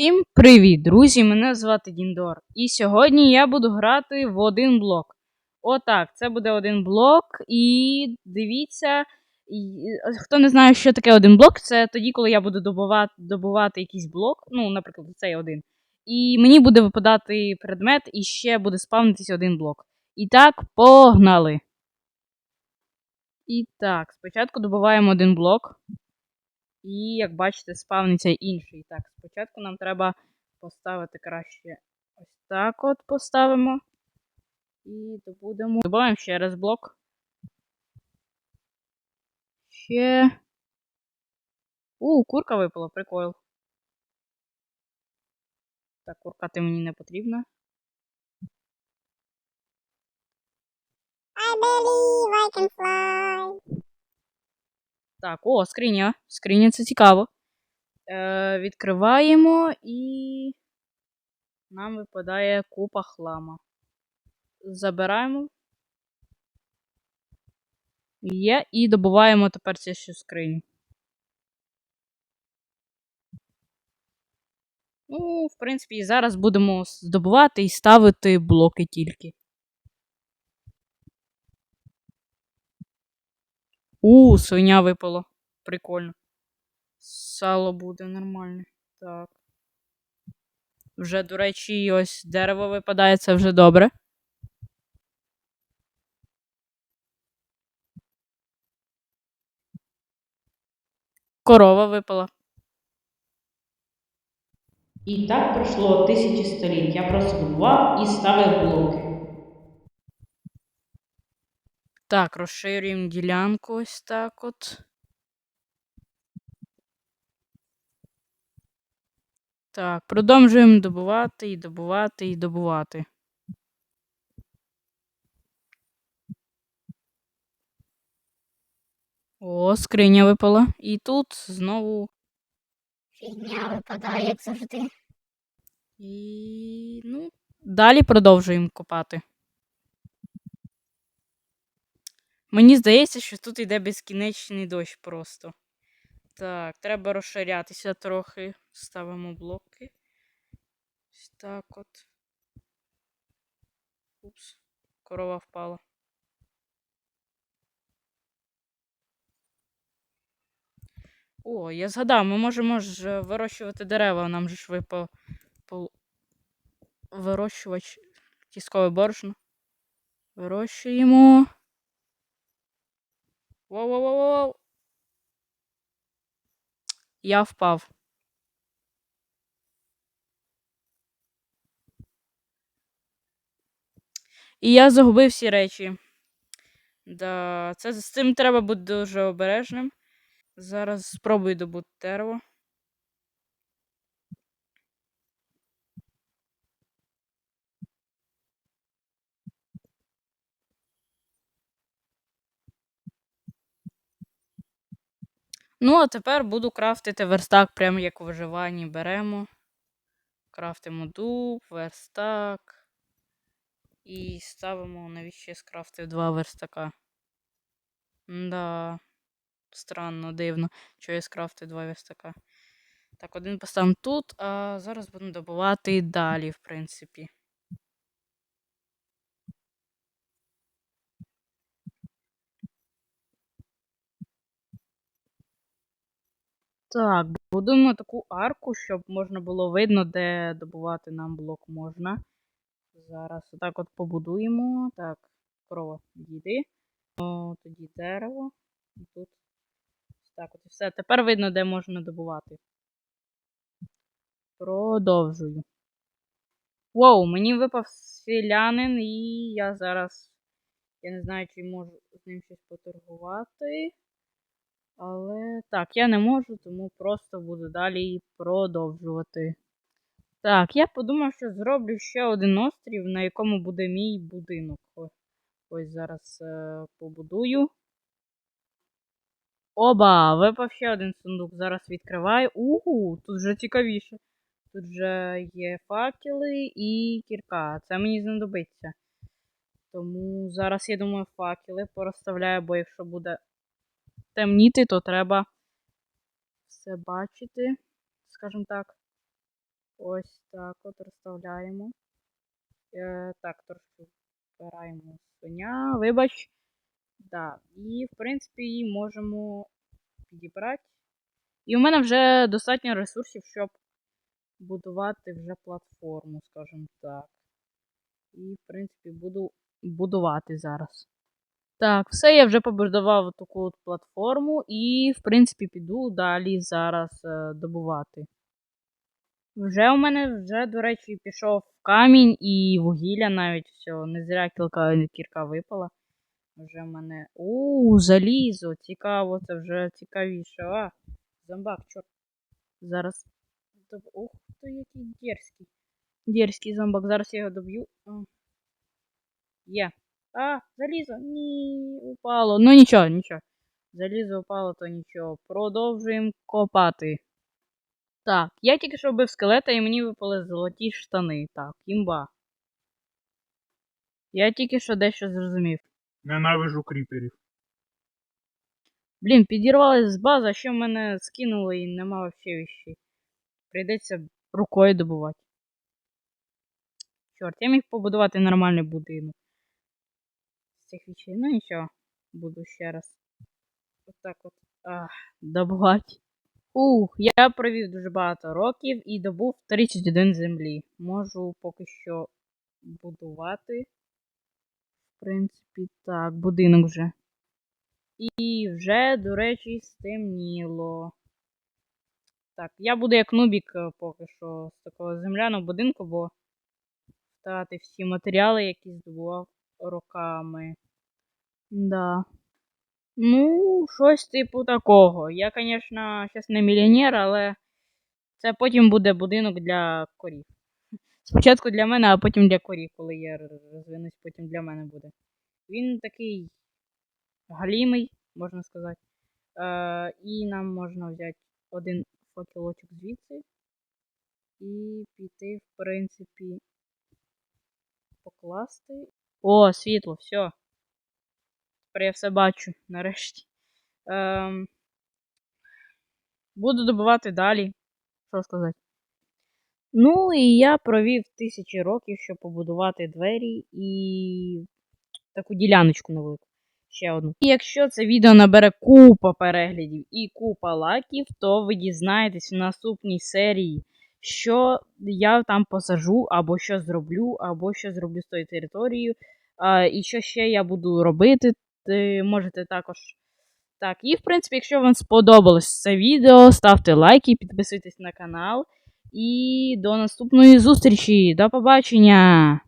Всім привіт, друзі! Мене звати Діндор. І сьогодні я буду грати в один блок. Отак, це буде один блок. І дивіться, хто не знає, що таке один блок, це тоді, коли я буду добувати, добувати якийсь блок, ну, наприклад, цей один. І мені буде випадати предмет, і ще буде спавнитись один блок. І так, погнали! І так, спочатку добуваємо один блок. І, як бачите, спавниться інший. Так, спочатку нам треба поставити краще ось так от поставимо. І добудемо. Добавимо ще раз блок. Ще. У, курка випала, прикол. Так, курка ти мені не потрібна. I believe I can fly. Так, о, скриня. Скриня це цікаво. Е, відкриваємо і. Нам випадає купа хлама. Забираємо. Є, і добуваємо тепер цю скриню. Ну, в принципі, і зараз будемо здобувати і ставити блоки тільки. У, свиня випало. Прикольно. Сало буде нормальне. Так. Вже, до речі, ось дерево випадає, це вже добре. Корова випала. І так пройшло тисячі століть. Я просто добував і ставив блоки. Так, розширюємо ділянку ось так от. Так, продовжуємо добувати і добувати і добувати. О, скриня випала. І тут знову. Фігня випадає, як завжди. І. Ну, далі продовжуємо копати. Мені здається, що тут йде безкінечний дощ просто. Так, треба розширятися трохи. Ставимо блоки. Ось так от. Упс, корова впала. О, я згадав, ми можемо ж е, вирощувати дерева, нам же ж випав пол... вирощувач тіскове борошно. Вирощуємо. Воу-воу-воу-воу. Я впав. І я загубив всі речі. Да, це з цим треба бути дуже обережним. Зараз спробую добути дерево. Ну, а тепер буду крафтити верстак, прямо як у виживанні беремо. Крафтимо дуб, верстак. І ставимо, навіщо я скрафтив два верстака. Да. Странно, дивно, що я скрафтив два верстака. Так, один поставимо тут, а зараз будемо добувати далі, в принципі. Так, будуємо таку арку, щоб можна було видно, де добувати нам блок можна. Зараз отак от побудуємо. Так, корова, йди. О, тоді дерево. І тут. Так, от і все. Тепер видно, де можна добувати. Продовжую. Воу, мені випав селянин, і я зараз. Я не знаю, чи можу з ним щось поторгувати. Але так, я не можу, тому просто буду далі продовжувати. Так, я подумав, що зроблю ще один острів, на якому буде мій будинок. Ось, зараз е, побудую. Оба! Випав ще один сундук. Зараз відкриваю. Угу, тут вже цікавіше. Тут вже є факели і кірка. Це мені знадобиться. Тому зараз, я думаю, факели порозставляю, бо якщо буде темніти, то треба все бачити, скажімо так. Ось так от розставляємо. Е, так, трошки збираємо свиня, вибач. Да. І, в принципі, її можемо підібрати. І у мене вже достатньо ресурсів, щоб будувати вже платформу, скажімо так. І, в принципі, буду будувати зараз. Так, все, я вже побудував таку от платформу і, в принципі, піду далі зараз е, добувати. Вже у мене вже, до речі, пішов камінь і вугілля навіть все. Не зря кілка кірка випала. Вже в мене. У, залізо! Цікаво, це вже цікавіше. А, зомбак, чорт. Зараз. Ух ти, який дерзкий. Дерзкий зомбак. Зараз я його доб'ю. Є. А, залізо. Ні, упало. Ну нічого, нічого. Залізо упало, то нічого. Продовжуємо копати. Так, я тільки що вбив скелета і мені випали золоті штани. Так, імба. Я тільки що дещо зрозумів. Ненавижу кріперів. Блін, підірвалась з бази, а що мене скинуло і нема вообще вещей. Прийдеться рукою добувати. Чорт, я міг побудувати нормальний будинок. Цих вещей. Ну нічого, буду ще раз. Отак от. Ах, добувати. Ух, я провів дуже багато років і добув 31 землі. Можу поки що будувати. В принципі, так, будинок вже. І вже, до речі, стемніло. Так, я буду як нубік е, поки що з такого земляного будинку, бо втратив всі матеріали, які здобував роками. Да. Ну, щось типу такого. Я, звісно, зараз не мільйонер, але це потім буде будинок для корів. Спочатку для мене, а потім для корів, коли я розвинусь, потім для мене буде. Він такий галімий, можна сказати. Е, і нам можна взяти один факелочок звідси. І піти, в принципі, покласти. О, світло, все. Тепер я все бачу, нарешті. Ем, буду добувати далі. Що сказати? Ну, і я провів тисячі років, щоб побудувати двері і таку діляночку невелику. Ще одну. І якщо це відео набере купа переглядів і купа лайків, то ви дізнаєтесь в наступній серії, що я там посажу, або що зроблю, або що зроблю з тою територією. І що ще я буду робити, ти можете також. Так, і в принципі, якщо вам сподобалось це відео, ставте лайки, підписуйтесь на канал. І до наступної зустрічі. До побачення!